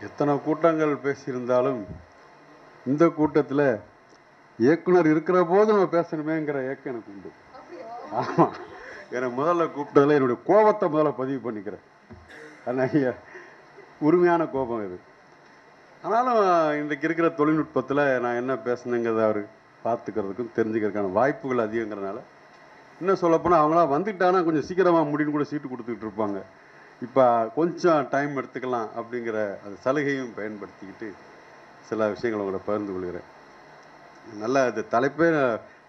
எத்தனை கூட்டங்கள் பேசியிருந்தாலும் இந்த கூட்டத்தில் இயக்குனர் இருக்கிற போது நம்ம பேசணுமேங்கிற ஏக்கம் எனக்கு உண்டு. ஆமாம் எனக்கு முதல்ல கூப்பிட்டதில் என்னுடைய கோபத்தை முதல்ல பதிவு பண்ணிக்கிறேன். அதனால உரிமையான கோபம் இது. ஆனாலும் இன்றைக்கு இருக்கிற தொழில்நுட்பத்தில் நான் என்ன பேசுனேங்கிறத அவர் பார்த்துக்கிறதுக்கும் தெரிஞ்சுக்கிறதுக்கான வாய்ப்புகள் அதிகங்கிறனால இன்னும் சொல்லப்போனால் அவங்களாம் வந்துட்டானா கொஞ்சம் சீக்கிரமாக முடின்னு கூட சீட்டு கொடுத்துக்கிட்டு இருப்பாங்க. இப்போ கொஞ்சம் டைம் எடுத்துக்கலாம் அப்படிங்கிற அந்த சலுகையும் பயன்படுத்திக்கிட்டு சில விஷயங்களை உங்களை பகிர்ந்து கொள்கிறேன். நல்ல அது தலைப்பே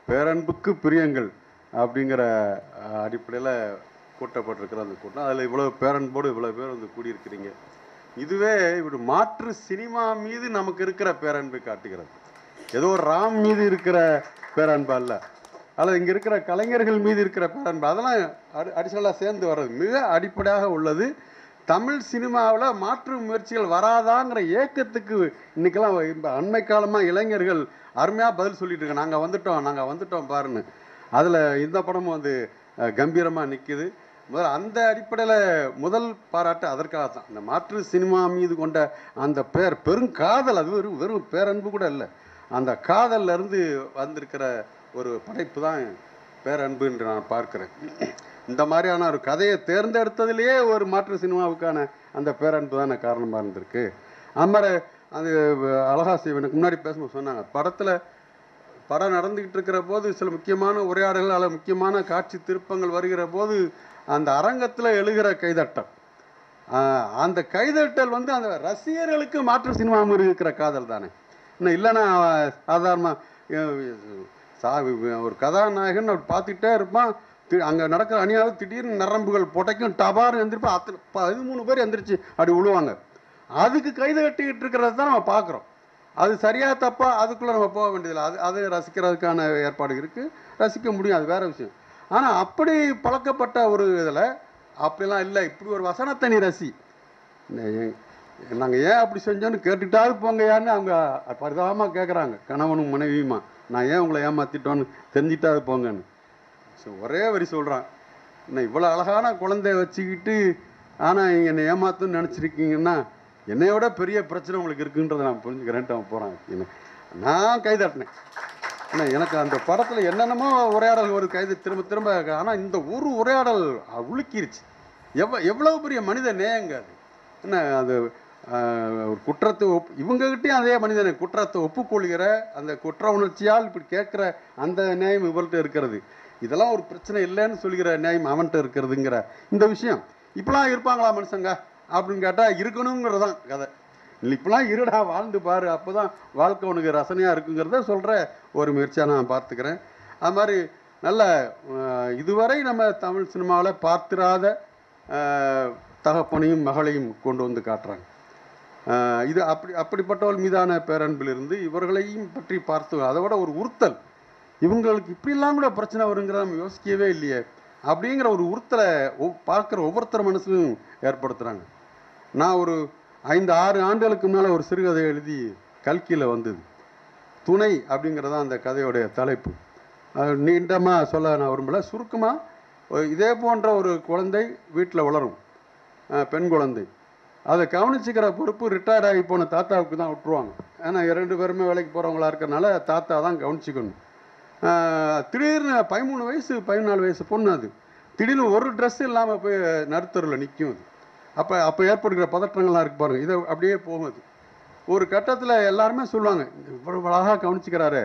பேரன்புக்கு பிரியங்கள் அப்படிங்கிற அடிப்படையில் கூட்டப்பட்டிருக்கிற அந்த கூட்டம். அதில் இவ்வளோ பேரன்போடு இவ்வளோ பேர் வந்து கூடியிருக்கிறீங்க. இதுவே இப்படி மாற்று சினிமா மீது நமக்கு இருக்கிற பேரன்பை காட்டுகிறது. ஏதோ ஒரு ராம் மீது இருக்கிற பேரன்பு அல்ல. அல்லது இங்கே இருக்கிற கலைஞர்கள் மீது இருக்கிற பேரன்பு அதெல்லாம் அடி அடிஷனலாக சேர்ந்து வர்றது மிக அடிப்படையாக உள்ளது. தமிழ் சினிமாவில் மாற்று முயற்சிகள் வராதாங்கிற ஏக்கத்துக்கு இன்றைக்கெல்லாம் இப்போ அண்மை காலமாக இளைஞர்கள் அருமையாக பதில் சொல்லிட்டு இருக்கோம் நாங்கள் வந்துட்டோம் நாங்கள் வந்துட்டோம் பாருன்னு. அதில் இந்த படமும் வந்து கம்பீரமாக நிற்கிது முதல்ல அந்த அடிப்படையில் முதல் பாராட்டு அதற்காக தான். இந்த மாற்று சினிமா மீது கொண்ட அந்த பேர் பெருங்காதல் அது வெறும் வெறும் பேரன்பு கூட இல்லை. அந்த காதல்லேருந்து வந்திருக்கிற ஒரு படைப்பு தான் பேரன்பு என்று நான் பார்க்கிறேன். இந்த மாதிரியான ஒரு கதையை தேர்ந்தெடுத்ததுலேயே ஒரு மாற்று சினிமாவுக்கான அந்த பேரன்பு தான் காரணமாக இருந்திருக்கு. அமர அது அழகா சிவனுக்கு முன்னாடி பேசும்போது சொன்னாங்க படத்தில் படம் நடந்துக்கிட்டு இருக்கிற போது சில முக்கியமான உரையாடல்கள் அல்ல முக்கியமான காட்சி திருப்பங்கள் வருகிற போது அந்த அரங்கத்தில் எழுகிற கைதட்டம் அந்த கைதட்டல் வந்து அந்த ரசிகர்களுக்கு மாற்று சினிமா இருக்கிற காதல் தானே. இன்னும் இல்லைன்னா சாதாரணமாக ஒரு கதாநாயகன் அவர் பார்த்துக்கிட்டே இருப்பான். அங்கே நடக்கிற அணியாவது திடீர்னு நரம்புகள் புடைக்கும் டபார்னு எழுந்திருப்பா அத்தனை பதிமூணு பேர் எந்திரிச்சு அப்படி விழுவாங்க அதுக்கு கைது கட்டிக்கிட்டு இருக்கிறத தான் நம்ம பார்க்குறோம். அது சரியாக தப்பா அதுக்குள்ளே நம்ம போக வேண்டியதில்லை. அது அது ரசிக்கிறதுக்கான ஏற்பாடு இருக்குது ரசிக்க முடியும் அது வேற விஷயம். ஆனால் அப்படி பழக்கப்பட்ட ஒரு இதில் அப்படிலாம் இல்லை. இப்படி ஒரு வசனத்தை நீ ரசி. நாங்கள் ஏன் அப்படி செஞ்சோன்னு கேட்டுட்டாவது போங்கயான்னு அவங்க பரிதாபமாக கேட்குறாங்க கணவனும் மனைவியுமா? நான் ஏன் உங்களை ஏமாற்றிட்டோன்னு தெரிஞ்சிட்டாவது போங்கன்னு. ஸோ ஒரே வரி சொல்கிறான் என்ன இவ்வளோ அழகான குழந்தைய வச்சுக்கிட்டு ஆனால் என்னை ஏமாத்துன்னு நினச்சிருக்கீங்கன்னா என்னையோட பெரிய பிரச்சனை உங்களுக்கு இருக்குன்றதை நான் புரிஞ்சுக்கிறேன்ட்டு அவன் போகிறான் என்ன நான் கைதட்டினேன். ஏன்னா எனக்கு அந்த படத்தில் என்னென்னமோ உரையாடல் ஒரு கைது திரும்ப திரும்ப ஆனால் இந்த ஒரு உரையாடல் உலுக்கிருச்சு. எவ்வளோ எவ்வளோ பெரிய மனித நேயங்க அது. என்ன அது குற்றத்தை ஒப் இவங்ககிட்டயும் அதே மனிதனை குற்றத்தை ஒப்புக்கொள்கிற அந்த குற்ற உணர்ச்சியால் இப்படி கேட்குற அந்த நியாயம் இவர்கிட்ட இருக்கிறது. இதெல்லாம் ஒரு பிரச்சனை இல்லைன்னு சொல்கிற நியாயம் அவன்கிட்ட இருக்கிறதுங்கிற இந்த விஷயம். இப்பெல்லாம் இருப்பாங்களா மனுஷங்க? அப்படின்னு கேட்டால் இருக்கணுங்கிறதான் கதை. இப்பெல்லாம் இருடா வாழ்ந்து பாரு அப்போ தான் வாழ்க்கை உனக்கு ரசனையாக இருக்குங்கிறத சொல்கிற ஒரு முயற்சியாக நான் பார்த்துக்கிறேன். அது மாதிரி நல்ல இதுவரை நம்ம தமிழ் சினிமாவில் பார்த்திராத தகப்பனையும் மகளையும் கொண்டு வந்து காட்டுறாங்க. இது அப்படி அப்படிப்பட்டவள் மீதான பேரன்பிலிருந்து இவர்களையும் பற்றி பார்த்து அதை விட ஒரு உறுத்தல். இவங்களுக்கு இப்படிலாம் கூட பிரச்சனை வருங்கிறத நம்ம யோசிக்கவே இல்லையே. அப்படிங்கிற ஒரு உறுத்தலை பார்க்குற ஒவ்வொருத்தர் மனசுலையும் ஏற்படுத்துகிறாங்க நான் ஒரு ஐந்து ஆறு ஆண்டுகளுக்கு மேலே ஒரு சிறுகதை எழுதி கல்கியில் வந்தது. துணை அப்படிங்கிறதா அந்த கதையோடைய தலைப்பு. நீண்டமாக சொல்ல நான் விரும்பல. சுருக்கமாக இதே போன்ற ஒரு குழந்தை வீட்டில் வளரும். பெண் குழந்தை. அதை கவனிச்சுக்கிற பொறுப்பு ரிட்டையர்ட் ஆகி போன தாத்தாவுக்கு தான் விட்டுருவாங்க. ஏன்னா இரண்டு பேருமே வேலைக்கு போகிறவங்களா இருக்கிறனால தாத்தா தான் கவனிச்சிக்கணும். திடீர்னு பதிமூணு வயசு பதினாலு வயசு பொண்ணு அது. திடீர்னு ஒரு ட்ரெஸ் இல்லாமல் போய் நடுத்தருவில் நிற்கும் அது. அப்போ அப்போ ஏற்படுகிற பதற்றங்கள்லாம் இருக்கு பாருங்கள் இதை அப்படியே போகும் அது ஒரு கட்டத்தில் எல்லாருமே சொல்லுவாங்க இவ்வளவு அழகாக கவனிச்சுக்கிறாரு.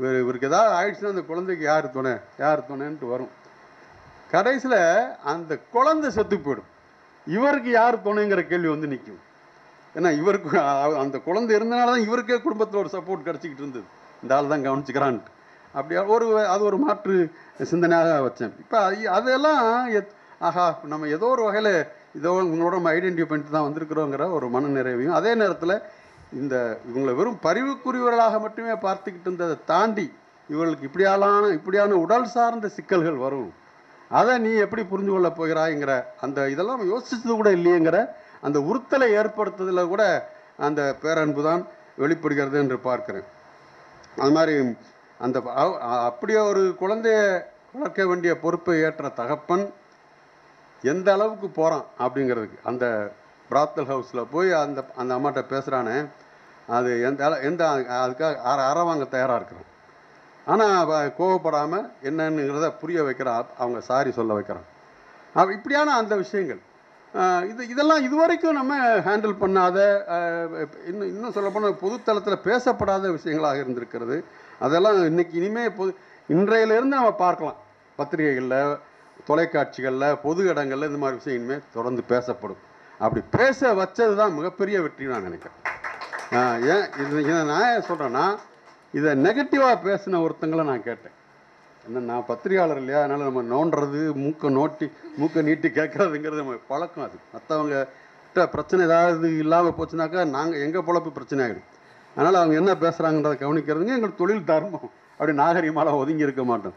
இவர் இவருக்கு ஏதாவது ஆயிடுச்சுன்னா அந்த குழந்தைக்கு யார் துணை? யார் துணைன்ட்டு வரும். கடைசியில் அந்த குழந்தை செத்து போயிடும். இவருக்கு யார் துணைங்கிற கேள்வி வந்து நிற்கும் ஏன்னா இவருக்கு அந்த குழந்தை இருந்தனால தான் இவருக்கே குடும்பத்தில் ஒரு சப்போர்ட் கிடச்சிக்கிட்டு இருந்தது. இந்த ஆள் தான் கவனிச்சுக்கிறான்ட்டு. அப்படியா ஒரு அது ஒரு மாற்று சிந்தனையாக வச்சேன். இப்போ அதெல்லாம் எத்- ஆஹா நம்ம ஏதோ ஒரு வகையில் இதோ உங்களோட நம்ம ஐடென்டிஃபை பண்ணிட்டு தான் வந்திருக்கிறோங்கிற ஒரு மன நிறைவையும் அதே நேரத்தில் இந்த இவங்களை வெறும் பரிவுக்குரியவர்களாக மட்டுமே பார்த்துக்கிட்டு இருந்ததை தாண்டி இவர்களுக்கு இப்படியாலான இப்படியான உடல் சார்ந்த சிக்கல்கள் வரும். அதை நீ எப்படி புரிஞ்சு கொள்ள போகிறாய்ங்கிற அந்த இதெல்லாம் யோசிச்சது கூட இல்லையேங்கிற அந்த உறுத்தலை ஏற்படுத்துறதுல கூட அந்த பேரன்பு தான் வெளிப்படுகிறது என்று பார்க்கிறேன். அது மாதிரி அந்த அப்படி அப்படியே ஒரு குழந்தைய வளர்க்க வேண்டிய பொறுப்பை ஏற்ற தகப்பன் எந்த அளவுக்கு போகிறான் அப்படிங்கிறதுக்கு அந்த பிராத்தல் ஹவுஸில் போய் அந்த அந்த அம்மாட்ட பேசுகிறானே அது எந்த எந்த அதுக்காக அற அறவாங்க தயாராக இருக்கிறான். ஆனால் கோவப்படாமல் என்னன்னுங்கிறத புரிய வைக்கிற அவங்க சாரி சொல்ல வைக்கிறான். இப்படியான அந்த விஷயங்கள். இது இதெல்லாம் இதுவரைக்கும் நம்ம ஹேண்டில் பண்ணாத இன்னும் இன்னும் சொல்லப்போனால் பொதுத்தளத்தில் பேசப்படாத விஷயங்களாக இருந்திருக்கிறது. அதெல்லாம் இன்னைக்கு இனிமேல் பொது இன்றையிலிருந்து நம்ம பார்க்கலாம். பத்திரிகைகளில் தொலைக்காட்சிகளில் பொது இடங்களில் இந்த மாதிரி விஷயம் இனிமேல் தொடர்ந்து பேசப்படும். அப்படி பேச வச்சது தான் மிகப்பெரிய வெற்றி நான் நினைக்கிறேன். ஏன் இது இதை நான் ஏன் சொல்கிறேன்னா இதை நெகட்டிவாக பேசின ஒருத்தங்களை நான் கேட்டேன். என்ன நான் பத்திரிகையாளர் இல்லையா? அதனால் நம்ம நோண்டுறது மூக்கை நோட்டி மூக்கை நீட்டி கேட்குறதுங்கிறது நம்ம பழக்கம் அது. மற்றவங்க கிட்ட பிரச்சனை ஏதாவது இல்லாமல் போச்சுனாக்கா நாங்கள் எங்கள் பொழப்பு பிரச்சனை ஆகிடும் அதனால் அவங்க என்ன பேசுகிறாங்கன்றதை கவனிக்கிறதுங்க எங்களுக்கு தொழில் தர்மம். அப்படி நாகரிகமாலாம் ஒதுங்கி இருக்க மாட்டோம்.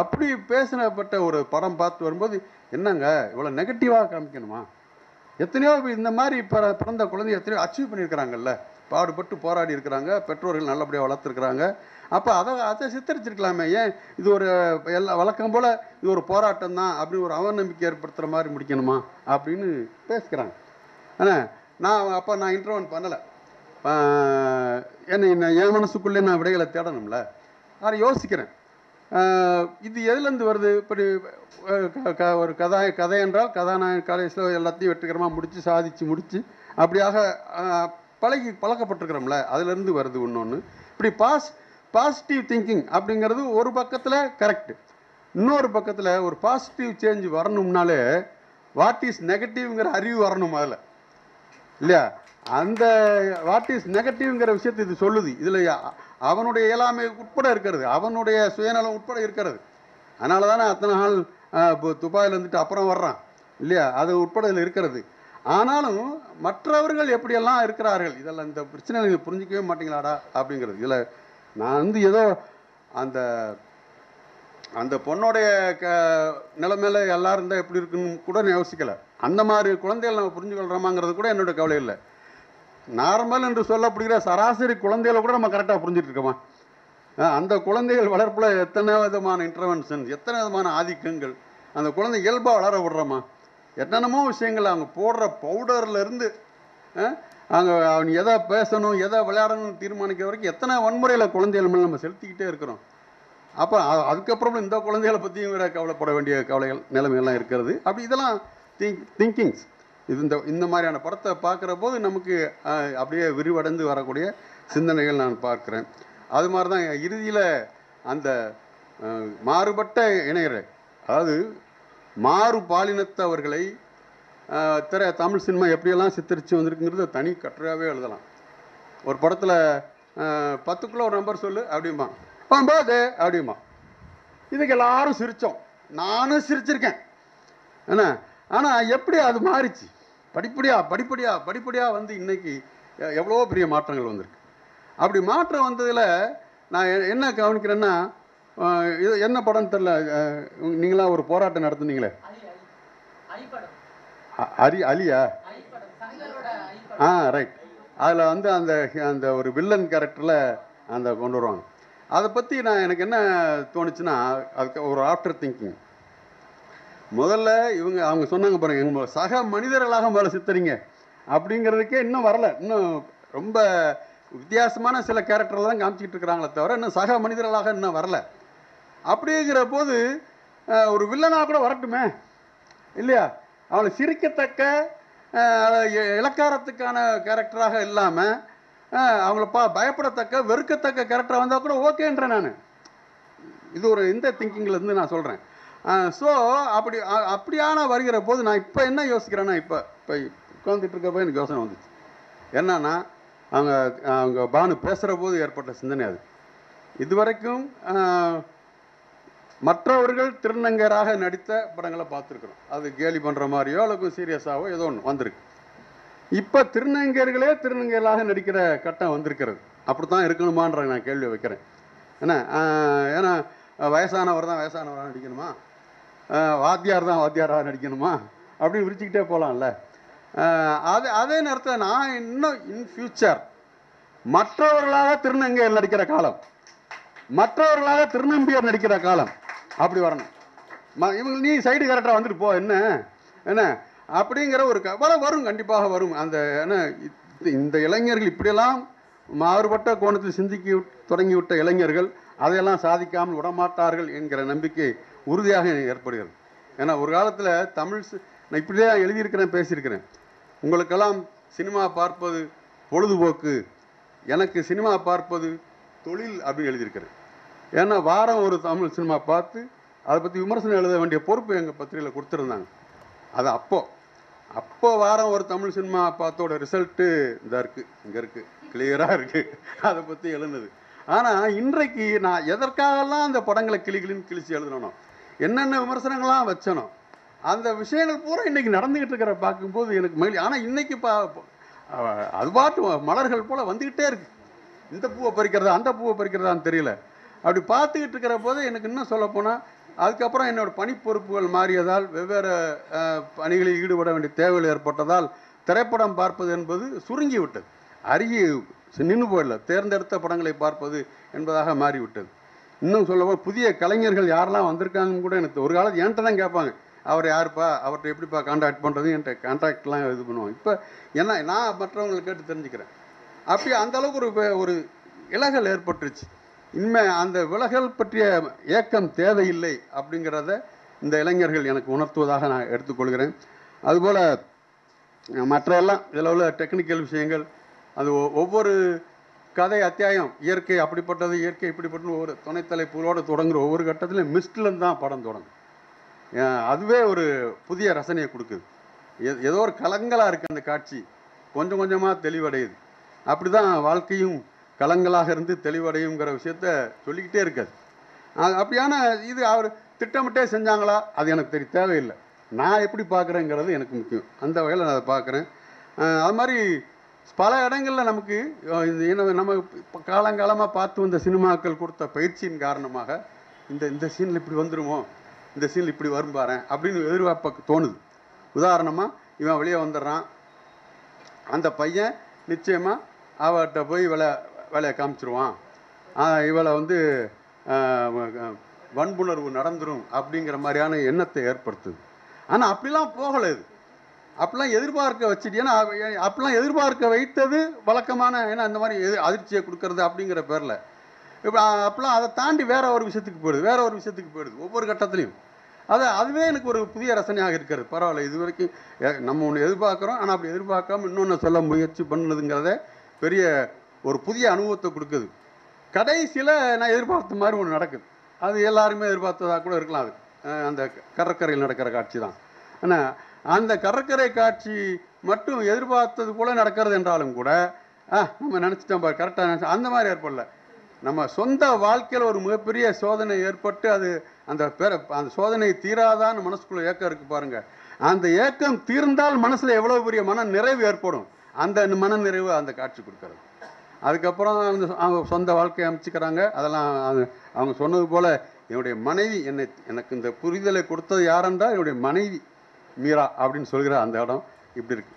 அப்படி பேசினப்பட்ட ஒரு படம் பார்த்து வரும்போது என்னங்க இவ்வளோ நெகட்டிவாக காமிக்கணுமா? எத்தனையோ இந்த மாதிரி பிற பிறந்த குழந்தை எத்தனையோ அச்சீவ் பண்ணியிருக்கிறாங்கல்ல? பாடுபட்டு போராடி இருக்கிறாங்க பெற்றோர்கள் நல்லபடியாக வளர்த்துருக்குறாங்க. அப்போ அதை அதை சித்தரிச்சிருக்கலாமே. ஏன்? இது ஒரு எல்லா வழக்கம் போல் இது ஒரு போராட்டம் தான் அப்படின்னு ஒரு அவநம்பிக்கை ஏற்படுத்துகிற மாதிரி முடிக்கணுமா? அப்படின்னு பேசுகிறாங்க ஆனால் நான் அப்போ நான் இன்டர்வன் பண்ணலை. என்னை என்ன என் மனசுக்குள்ளே நான் விடைகளை தேடணும்ல. அதை யோசிக்கிறேன். இது எதுலேருந்து வருது? இப்படி க- க- ஒரு கதை கதை என்றால் கதாநாயகன் கடைசியில் எல்லாத்தையும் வெற்றிகரமாக முடித்து சாதித்து முடித்து அப்படியாக பழகி பழக்கப்பட்டிருக்கிறோம்ல அதுலேருந்து வருது இன்னொன்று இப்படி பாஸ் பாசிட்டிவ் திங்கிங் அப்படிங்கிறது ஒரு பக்கத்தில் கரெக்ட் இன்னொரு பக்கத்தில் ஒரு பாசிட்டிவ் சேஞ்ச் வரணும்னாலே வாட் இஸ் நெகட்டிவ்ங்கிற அறிவு வரணும் அதில். இல்லையா? அந்த வாட் இஸ் நெகட்டிவ்ங்கிற விஷயத்தை இது சொல்லுது. இதில் அவனுடைய இயலாமை உட்பட இருக்கிறது. அவனுடைய சுயநலம் உட்பட இருக்கிறது. அதனால தானே அத்தனை நாள் இப்போ துபாயில் இருந்துட்டு அப்புறம் வர்றான். இல்லையா? அது உட்பட இதில் இருக்கிறது. ஆனாலும் மற்றவர்கள் எப்படியெல்லாம் இருக்கிறார்கள்? இதெல்லாம் இந்த பிரச்சனை நீங்கள் புரிஞ்சிக்கவே மாட்டீங்களாடா? அப்படிங்கிறது. இதில் நான் வந்து ஏதோ அந்த அந்த பொண்ணுடைய க நிலைமையில எல்லாரும் இருந்தால் எப்படி இருக்குன்னு கூட யோசிக்கலை. அந்த மாதிரி குழந்தைகள் நம்ம புரிஞ்சுக்கொள்கிறோமாங்கிறது கூட என்னோட கவலை இல்லை. நார்மல் என்று சொல்லப்படுகிற சராசரி குழந்தைகளை கூட நம்ம கரெக்டாக புரிஞ்சுட்டு இருக்கோமா அந்த குழந்தைகள் வளர்ப்பில் எத்தனை விதமான இன்டர்வென்ஷன்ஸ் எத்தனை விதமான ஆதிக்கங்கள்? அந்த குழந்தை இயல்பாக வளர விடுறோமா? என்னென்னமோ விஷயங்கள் அவங்க போடுற பவுடர்லேருந்து அங்கே அவங்க அவன் எதை பேசணும் எதை விளையாடணும்னு தீர்மானிக்கிற வரைக்கும் எத்தனை வன்முறையில் குழந்தைகள் மேலே நம்ம செலுத்திக்கிட்டே இருக்கிறோம். அப்போ அதுக்கப்புறம் இந்த குழந்தைகளை பற்றியும் வேற கவலைப்பட வேண்டிய கவலைகள் நிலைமைகள்லாம் இருக்கிறது. அப்படி இதெல்லாம் திங்க் திங்கிங்ஸ் இது இந்த இந்த மாதிரியான படத்தை பார்க்குற போது நமக்கு அப்படியே விரிவடைந்து வரக்கூடிய சிந்தனைகள் நான் பார்க்குறேன். அது மாதிரி தான் இறுதியில் அந்த மாறுபட்ட இணையரை. அதாவது மாறு பாலினத்தவர்களை அஹ், திரை தமிழ் சினிமா எப்படியெல்லாம் சித்தரித்து வந்திருக்குங்கிறது தனி கட்டுரையாகவே எழுதலாம். ஒரு படத்தில் பத்துக்குள்ளே ஒரு நம்பர் சொல்லு அப்படிம்பான். பாம்பாது அப்படிம்பான். இதுக்கு எல்லாரும் சிரித்தோம் நானும் சிரிச்சிருக்கேன். என்ன? ஆனால் எப்படி அது மாறிச்சு? படிப்படியா படிப்படியா படிப்படியாக வந்து இன்னைக்கு எவ்வளோ பெரிய மாற்றங்கள் வந்திருக்கு. அப்படி மாற்றம் வந்ததில் நான் என்ன கவனிக்கிறேன்னா இது என்ன படம்னு தெரில நீங்களா ஒரு போராட்டம் நடத்துனீங்களே? அரி அலியா? ஆ ரைட் அதில் வந்து அந்த அந்த ஒரு வில்லன் கேரக்டரில் அந்த கொண்டு வருவாங்க. அதை பற்றி நான் எனக்கு என்ன தோணுச்சுன்னா அதுக்கு ஒரு ஆஃப்டர் திங்கிங் முதல்ல இவங்க அவங்க சொன்னாங்க பாருங்க எங்கள் சக மனிதர்களாக முதல்ல சித்தரிங்க அப்படிங்கிறதுக்கே இன்னும் வரல. இன்னும் ரொம்ப வித்தியாசமான சில கேரக்டர்லாம் காமிச்சிக்கிட்டு இருக்கிறாங்களே தவிர இன்னும் சக மனிதர்களாக இன்னும் வரல. அப்படிங்கிற போது ஒரு வில்லனாக கூட வரட்டுமே? இல்லையா? அவளை சிரிக்கத்தக்க இலக்காரத்துக்கான கேரக்டராக இல்லாமல் அவங்கள பா பயப்படத்தக்க வெறுக்கத்தக்க கேரக்டராக வந்தால் கூட ஓகேன்றேன் நான். இது ஒரு இந்த திங்கிங்கில் இருந்து நான் சொல்கிறேன் ஸோ அப்படி அப்படியான வருகிற போது நான் இப்போ என்ன யோசிக்கிறேன்னா இப்போ இப்போ உட்காந்துட்டு இருக்கப்போ எனக்கு யோசனை வந்துச்சு. என்னன்னா அவங்க அவங்க பானு பேசுகிற போது ஏற்பட்ட சிந்தனை அது. இதுவரைக்கும் வரைக்கும் மற்றவர்கள் திருநங்கராக நடித்த படங்களை பார்த்துருக்குறோம். அது கேலி பண்ணுற மாதிரியோ அல்லது சீரியஸாகவோ ஏதோ ஒன்று வந்திருக்கு. இப்போ திருநங்கையர்களே திருநங்கைகளாக நடிக்கிற கட்டம் வந்திருக்கிறது. அப்படி தான் இருக்கணுமான்ற நான் கேள்வி வைக்கிறேன். என்ன? ஏன்னா வயசானவர் தான் வயசானவராக நடிக்கணுமா? வாத்தியார் தான் வாத்தியாராக நடிக்கணுமா? அப்படின்னு விரிச்சுக்கிட்டே போகலாம்ல அது அதே நேரத்தில் நான் இன்னும் இன் ஃபியூச்சர் மற்றவர்களாக திருநங்கையர் நடிக்கிற காலம் மற்றவர்களாக திருநம்பியர் நடிக்கிற காலம் அப்படி வரணும். ம- இவங்க நீ சைடு கரெக்டாக வந்துட்டு போ என்ன? என்ன? அப்படிங்கிற ஒரு க- வர வரும் கண்டிப்பாக வரும். அந்த ஏன்னா இந்த இளைஞர்கள் இப்படியெல்லாம் மாறுபட்ட கோணத்தில் சிந்திக்க தொடங்கிவிட்ட இளைஞர்கள் அதையெல்லாம் சாதிக்காமல் விடமாட்டார்கள் என்கிற நம்பிக்கை உறுதியாக எனக்கு ஏற்படுகிறது. ஏன்னா ஒரு காலத்தில் தமிழ் நான் இப்படி தான் எழுதியிருக்கிறேன் பேசியிருக்கிறேன். உங்களுக்கெல்லாம் சினிமா பார்ப்பது பொழுதுபோக்கு. எனக்கு சினிமா பார்ப்பது தொழில் அப்படின்னு எழுதியிருக்கிறேன். ஏன்னா வாரம் ஒரு தமிழ் சினிமா பார்த்து அதை பற்றி விமர்சனம் எழுத வேண்டிய பொறுப்பு எங்கள் பத்திரிகையில் கொடுத்துருந்தாங்க. அது அப்போது அப்போ வாரம் ஒரு தமிழ் சினிமா பார்த்தோட ரிசல்ட்டு இதாக இருக்குது இங்கே இருக்குது கிளியராக இருக்குது அதை பற்றி எழுந்தது. ஆனால் இன்றைக்கு நான் எதற்காகலாம் அந்த படங்களை கிளி கிளின்னு கிழிச்சு எழுதணும்? என்னென்ன விமர்சனங்கள்லாம் வச்சனோ அந்த விஷயங்கள் பூரா இன்றைக்கி நடந்துக்கிட்டு இருக்கிற பார்க்கும்போது எனக்கு மகிழ்ச்சி. ஆனால் இன்றைக்கி பா அது பாட்டு மலர்கள் போல் வந்துக்கிட்டே இருக்குது இந்த பூவை பறிக்கிறதா அந்த பூவை பறிக்கிறதான்னு தெரியல. அப்படி பார்த்துக்கிட்டு இருக்கிற போது எனக்கு இன்னும் சொல்லப்போனால் அதுக்கப்புறம் என்னோட பணிப்பொறுப்புகள் மாறியதால் வெவ்வேறு பணிகளில் ஈடுபட வேண்டிய தேவைகள் ஏற்பட்டதால் திரைப்படம் பார்ப்பது என்பது சுருங்கி விட்டது அருகி நின்று போயிடல. தேர்ந்தெடுத்த படங்களை பார்ப்பது என்பதாக மாறிவிட்டது. இன்னும் சொல்லப்போ புதிய கலைஞர்கள் யாரெல்லாம் வந்திருக்காங்கன்னு கூட எனக்கு ஒரு காலத்து என்கிட்ட தான் கேட்பாங்க. அவர் யாருப்பா? அவர்கிட்ட எப்படிப்பா காண்டாக்ட் பண்ணுறது என்கிட்ட கான்டாக்ட்லாம் இது பண்ணுவோம் இப்போ என்ன நான் மற்றவங்களை கேட்டு தெரிஞ்சுக்கிறேன். அப்படி அந்தளவுக்கு ஒரு ஒரு இலகல் ஏற்பட்டுருச்சு. இனிமே அந்த விலகல் பற்றிய ஏக்கம் தேவையில்லை அப்படிங்கிறத இந்த இளைஞர்கள் எனக்கு உணர்த்துவதாக நான் எடுத்துக்கொள்கிறேன். அதுபோல் மற்ற எல்லாம் இதில் உள்ள டெக்னிக்கல் விஷயங்கள் அது ஒ- ஒவ்வொரு கதை அத்தியாயம் இயற்கை அப்படிப்பட்டது இயற்கை இப்படிப்பட்டது ஒவ்வொரு துணைத்தலைப்புகளோடு தொடங்குற ஒவ்வொரு கட்டத்திலையும் மிஸ்ட்லேருந்து தான் படம் தொடங்கும். அதுவே ஒரு புதிய ரசனையை கொடுக்குது. எ- ஏதோ ஒரு கலங்கலாக இருக்குது அந்த காட்சி கொஞ்சம் கொஞ்சமாக தெளிவடையுது. அப்படி தான் வாழ்க்கையும் களங்களாக இருந்து தெளிவடையுங்கிற விஷயத்த சொல்லிக்கிட்டே இருக்காது அப்படியான இது அவர் திட்டமிட்டே செஞ்சாங்களா? அது எனக்கு தெரிய தேவையில்லை. நான் எப்படி பார்க்குறேங்கிறது எனக்கு முக்கியம். அந்த வகையில் நான் அதை பார்க்குறேன். அது மாதிரி பல இடங்களில் நமக்கு இது என்ன நம்ம இப்போ காலங்காலமாக பார்த்து வந்த சினிமாக்கள் கொடுத்த பயிற்சியின் காரணமாக இந்த இந்த சீனில் இப்படி வந்துடுமோ இந்த சீனில் இப்படி வரும் பாரேன் அப்படின்னு எதிர்பார்ப்ப தோணுது. உதாரணமாக இவன் வெளியே வந்துடுறான். அந்த பையன் நிச்சயமாக அவர்கிட்ட போய் விளை வேலையை காமிச்சிருவான். இவளை வந்து வன்புணர்வு நடந்துடும் அப்படிங்கிற மாதிரியான எண்ணத்தை ஏற்படுத்துது. ஆனால் அப்படிலாம் போகலை இது. அப்படிலாம் எதிர்பார்க்க வச்சுட்டு ஏன்னா அப்படிலாம் எதிர்பார்க்க வைத்தது வழக்கமான ஏன்னா இந்த மாதிரி எது அதிர்ச்சியை கொடுக்கறது அப்படிங்கிற பேரில். இப்போ அப்படிலாம் அதை தாண்டி வேற ஒரு விஷயத்துக்கு போயிடுது வேற ஒரு விஷயத்துக்கு போயிடுது ஒவ்வொரு கட்டத்துலையும். அது அதுவே எனக்கு ஒரு புதிய ரசனையாக இருக்கிறது. பரவாயில்ல இது வரைக்கும் நம்ம ஒன்று எதிர்பார்க்குறோம் ஆனால் அப்படி எதிர்பார்க்காம இன்னொன்று சொல்ல முயற்சி பண்ணுதுங்கிறத பெரிய ஒரு புதிய அனுபவத்தை கொடுக்குது. கடைசியில் நான் எதிர்பார்த்த மாதிரி ஒன்று நடக்குது. அது எல்லாருமே எதிர்பார்த்ததாக கூட இருக்கலாம் அது. அந்த கடற்கரையில் நடக்கிற காட்சி தான். ஆனால் அந்த கடற்கரை காட்சி மட்டும் எதிர்பார்த்தது போல் நடக்கிறது என்றாலும் கூட ஆ நம்ம நினச்சிட்டோம் பாரு கரெக்டாக நினச்சோம் அந்த மாதிரி ஏற்படல. நம்ம சொந்த வாழ்க்கையில் ஒரு மிகப்பெரிய சோதனை ஏற்பட்டு அது அந்த பெற அந்த சோதனை தீராதான்னு மனசுக்குள்ளே ஏக்கம் இருக்குது பாருங்கள் அந்த ஏக்கம் தீர்ந்தால் மனசில் எவ்வளோ பெரிய மன நிறைவு ஏற்படும். அந்த மன நிறைவு அந்த காட்சி கொடுக்குறது. அதுக்கப்புறம் அவங்க அவங்க சொந்த வாழ்க்கையை அமைச்சிக்கிறாங்க. அதெல்லாம் அவங்க சொன்னது போல் என்னுடைய மனைவி என்னை எனக்கு இந்த புரிதலை கொடுத்தது யாரென்றால் என்னுடைய மனைவி மீரா அப்படின்னு சொல்கிற அந்த இடம் இப்படி இருக்கு.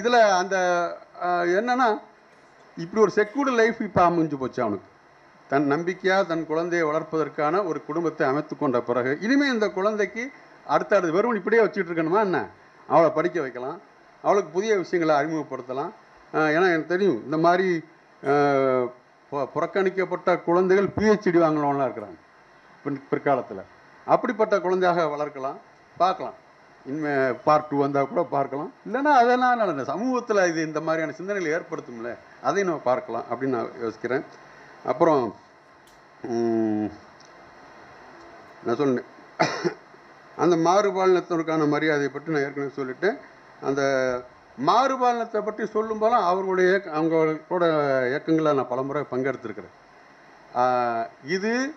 இதில் அந்த என்னென்னா என்னன்னா இப்படி ஒரு செக்யூர்டு லைஃப் இப்போ அமைஞ்சு போச்சு அவனுக்கு. தன் நம்பிக்கையாக தன் குழந்தையை வளர்ப்பதற்கான ஒரு குடும்பத்தை அமைத்து கொண்ட பிறகு இனிமே இந்த குழந்தைக்கு அடுத்த அடுத்து வெறும் இப்படியே வச்சுட்டு இருக்கணுமா என்ன? அவளை படிக்க வைக்கலாம். அவளுக்கு புதிய விஷயங்களை அறிமுகப்படுத்தலாம். ஏன்னா எனக்கு தெரியும் இந்த மாதிரி புறக்கணிக்கப்பட்ட குழந்தைகள் பிஹெச்டி வாங்கினவங்களாம் இருக்கிறாங்க பின் பிற்காலத்தில். அப்படிப்பட்ட குழந்தையாக வளர்க்கலாம் பார்க்கலாம். இனிமே பார்ட் டூ வந்தால் கூட பார்க்கலாம். இல்லைன்னா அதெல்லாம் நடந்த சமூகத்தில் இது இந்த மாதிரியான சிந்தனைகள் ஏற்படுத்தும்ல அதையும் நம்ம பார்க்கலாம் அப்படின்னு நான் யோசிக்கிறேன். அப்புறம் நான் சொன்னேன். அந்த மாறுபாலினத்திற்கான மரியாதையை பற்றி நான் ஏற்கனவே சொல்லிட்டேன். அந்த மாறுபாலனத்தை பற்றி சொல்லும் போதெல்லாம் அவர்களுடைய அவங்க அவங்களோட இயக்கங்களில் நான் பலமுறை பங்கெடுத்திருக்கிறேன். இது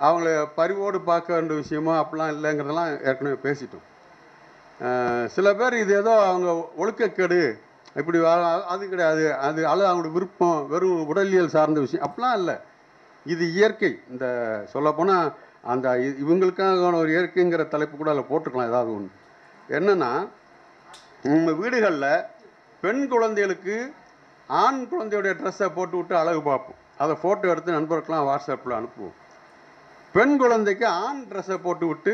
அவங்கள பரிவோடு பார்க்க வேண்டிய விஷயமோ அப்படிலாம் இல்லைங்கிறதெல்லாம் ஏற்கனவே பேசிட்டோம். சில பேர் இது ஏதோ அவங்க ஒழுக்கக்கேடு இப்படி வா- அது கிடையாது அது அல்லது அவங்களோட விருப்பம் வெறும் உடலியல் சார்ந்த விஷயம் அப்படிலாம் இல்லை. இது இயற்கை. இந்த சொல்லப்போனால் அந்த இ- இவங்களுக்கான ஒரு இயற்கைங்கிற தலைப்பு கூட அதில் போட்டுக்கலாம் ஏதாவது ஒன்று. என்னென்னா வீடுகளில் பெண் குழந்தைகளுக்கு ஆண் குழந்தையுடைய ட்ரெஸ்ஸை போட்டு விட்டு அழகு பார்ப்போம். அதை ஃபோட்டோ எடுத்து நண்பருக்கெல்லாம் வாட்ஸ்அப்பில் அனுப்புவோம். பெண் குழந்தைக்கு ஆண் ட்ரெஸ்ஸை போட்டு விட்டு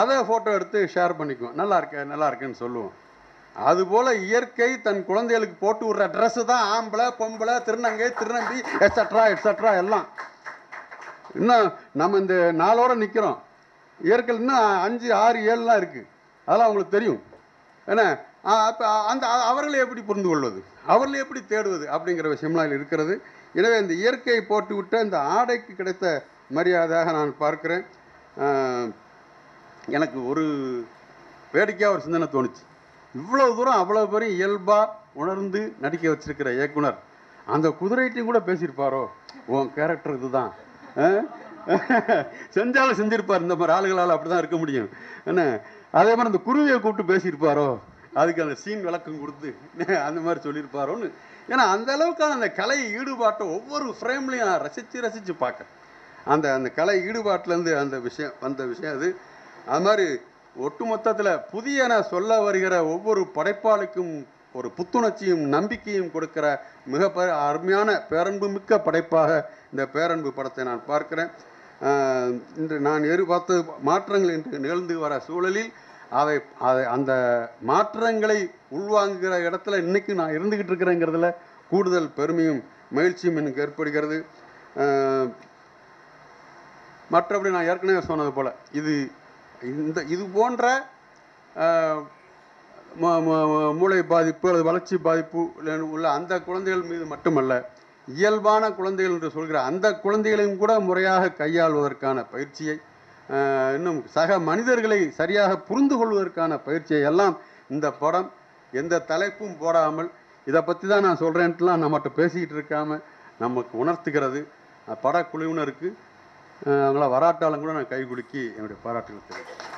அதை ஃபோட்டோ எடுத்து ஷேர் பண்ணிக்குவோம். நல்லா இருக்க நல்லா இருக்குன்னு சொல்லுவோம். அதுபோல் இயற்கை தன் குழந்தைகளுக்கு போட்டு விடுற ட்ரெஸ்ஸு தான் ஆம்பளை பொம்பளை திருநங்கை திருநம்பி எட்ஸட்ரா எட்ஸட்ரா எல்லாம். இன்னும் நம்ம இந்த நாளோட நிற்கிறோம் இயற்கை இன்னும் அஞ்சு ஆறு ஏழுலாம் இருக்குது அதெல்லாம் அவங்களுக்கு தெரியும். என்ன? அப்போ அந்த அவர்களை எப்படி புரிந்து கொள்வது அவர்களை எப்படி தேடுவது அப்படிங்கிற விஷயம்லாம் இருக்கிறது. எனவே இந்த இயற்கையை போட்டுவிட்ட இந்த ஆடைக்கு கிடைத்த மரியாதையாக நான் பார்க்குறேன். எனக்கு ஒரு வேடிக்கையாக ஒரு சிந்தனை தோணுச்சு. இவ்வளோ தூரம் அவ்வளோ பேரும் இயல்பாக உணர்ந்து நடிக்க வச்சிருக்கிற இயக்குனர் அந்த குதிரைட்டையும் கூட பேசியிருப்பாரோ? உன் கேரக்டர் இதுதான். செஞ்சாலும் செஞ்சிருப்பார். இந்த மாதிரி ஆளுகளால் அப்படி தான் இருக்க முடியும். என்ன? அதே மாதிரி அந்த குருவியை கூப்பிட்டு பேசியிருப்பாரோ? அதுக்கு அந்த சீன் விளக்கம் கொடுத்து அந்த மாதிரி சொல்லியிருப்பாரோன்னு. ஏன்னா அந்த அளவுக்கான அந்த கலை ஈடுபாட்டை ஒவ்வொரு ஃப்ரேம்லையும் நான் ரசித்து ரசித்து பார்க்குறேன். அந்த அந்த கலை ஈடுபாட்டிலேருந்து அந்த விஷயம் வந்த விஷயம் அது. அது மாதிரி ஒட்டுமொத்தத்தில் நான் சொல்ல வருகிற ஒவ்வொரு படைப்பாளிக்கும் ஒரு புத்துணர்ச்சியும் நம்பிக்கையும் கொடுக்கிற மிக அருமையான பேரன்பு மிக்க படைப்பாக இந்த பேரன்பு படத்தை நான் பார்க்கிறேன். இன்று நான் எதிர்பார்த்த மாற்றங்கள் இன்று நிகழ்ந்து வர சூழலில் அதை அதை அந்த மாற்றங்களை உள்வாங்குகிற இடத்துல இன்றைக்கும் நான் இருந்துக்கிட்டு இருக்கிறேங்கிறதுல கூடுதல் பெருமையும் மகிழ்ச்சியும் எனக்கு ஏற்படுகிறது. மற்றபடி நான் ஏற்கனவே சொன்னது போல் இது இந்த இது போன்ற மூளை பாதிப்பு அல்லது வளர்ச்சி பாதிப்பு உள்ள- உள்ள அந்த குழந்தைகள் மீது மட்டுமல்ல இயல்பான குழந்தைகள் என்று சொல்கிற அந்த குழந்தைகளையும் கூட முறையாக கையாள்வதற்கான பயிற்சியை இன்னும் சக மனிதர்களை சரியாக புரிந்து கொள்வதற்கான பயிற்சியை எல்லாம் இந்த படம் எந்த தலைப்பும் போடாமல் இதை பற்றி தான் நான் சொல்கிறேன்ட்டுலாம் நம்மகிட்ட பேசிக்கிட்டு இருக்காம நமக்கு உணர்த்துகிறது. படக்குழுவினருக்கு அவங்கள வராட்டாலும் கூட நான் கை குலுக்கி என்னுடைய பாராட்டுகள் தெரிவிக்கிறேன்.